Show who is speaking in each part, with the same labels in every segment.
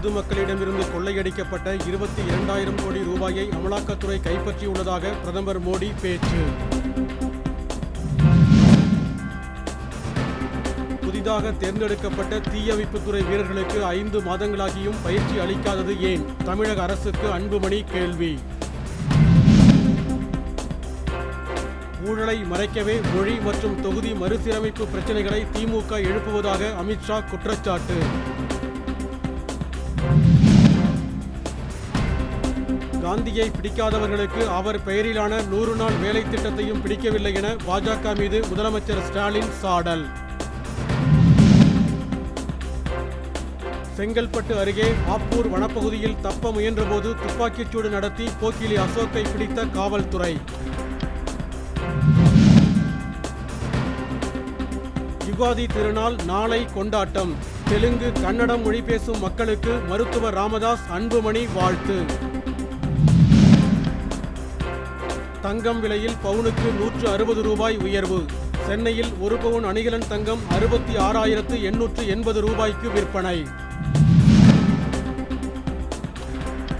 Speaker 1: பொதுமக்களிடமிருந்து கொள்ளையடிக்கப்பட்ட இருபத்தி இரண்டாயிரம் கோடி ரூபாயை அமலாக்கத்துறை கைப்பற்றியுள்ளதாக பிரதமர் மோடி பேச்சு. புதிதாக தேர்ந்தெடுக்கப்பட்ட தீயணைப்புத்துறை வீரர்களுக்கு ஐந்து மாதங்களாகியும் பயிற்சி அளிக்காதது ஏன்? தமிழக அரசுக்கு அன்புமணி கேள்வி. ஊழலை மறைக்கவே மொழி மற்றும் தொகுதி மறுசீரமைப்பு பிரச்சினைகளை திமுக எழுப்புவதாக அமித்ஷா குற்றச்சாட்டு. காந்தியை பிடிக்காதவர்களுக்கு அவர் பெயரிலான நூறு நாள் வேலை திட்டத்தையும் பிடிக்கவில்லை என பாஜக மீது முதலமைச்சர் ஸ்டாலின் சாடல். செங்கல்பட்டு அருகே ஆப்பூர் வனப்பகுதியில் தப்ப முயன்றபோது துப்பாக்கிச்சூடு நடத்தி போக்கிலி அசோக்கை பிடித்த காவல்துறை. யுகாதி திருநாள் நாளை கொண்டாட்டம். தெலுங்கு கன்னடம் மொழி பேசும் மக்களுக்கு மருத்துவர் ராமதாஸ் அன்புமணி வாழ்த்து. தங்கம் விலையில் பவுனுக்கு நூற்று அறுபது ரூபாய் உயர்வு. சென்னையில் ஒரு பவுன் அணிகலன் தங்கம் அறுபத்தி ஆறாயிரத்து எண்ணூற்று எண்பது ரூபாய்க்கு விற்பனை.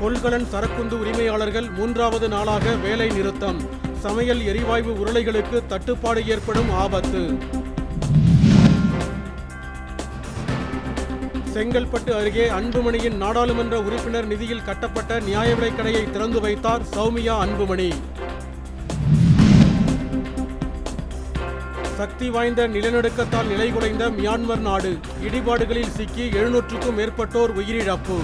Speaker 1: கொள்கலன் சரக்குந்து உரிமையாளர்கள் மூன்றாவது நாளாக வேலை நிறுத்தம். சமையல் எரிவாயு உருளைகளுக்கு தட்டுப்பாடு ஏற்படும் ஆபத்து. செங்கல்பட்டு அருகே அன்புமணியின் நாடாளுமன்ற உறுப்பினர் நிதியில் கட்டப்பட்ட நியாய விலைக்கடையை திறந்து வைத்தார் சௌமியா அன்புமணி. சக்தி வாய்ந்த நிலநடுக்கத்தால் நிலைகுலைந்த மியான்மர் நாடு. இடிபாடுகளில் சிக்கி எழுநூற்றுக்கும் மேற்பட்டோர் உயிரிழப்பு.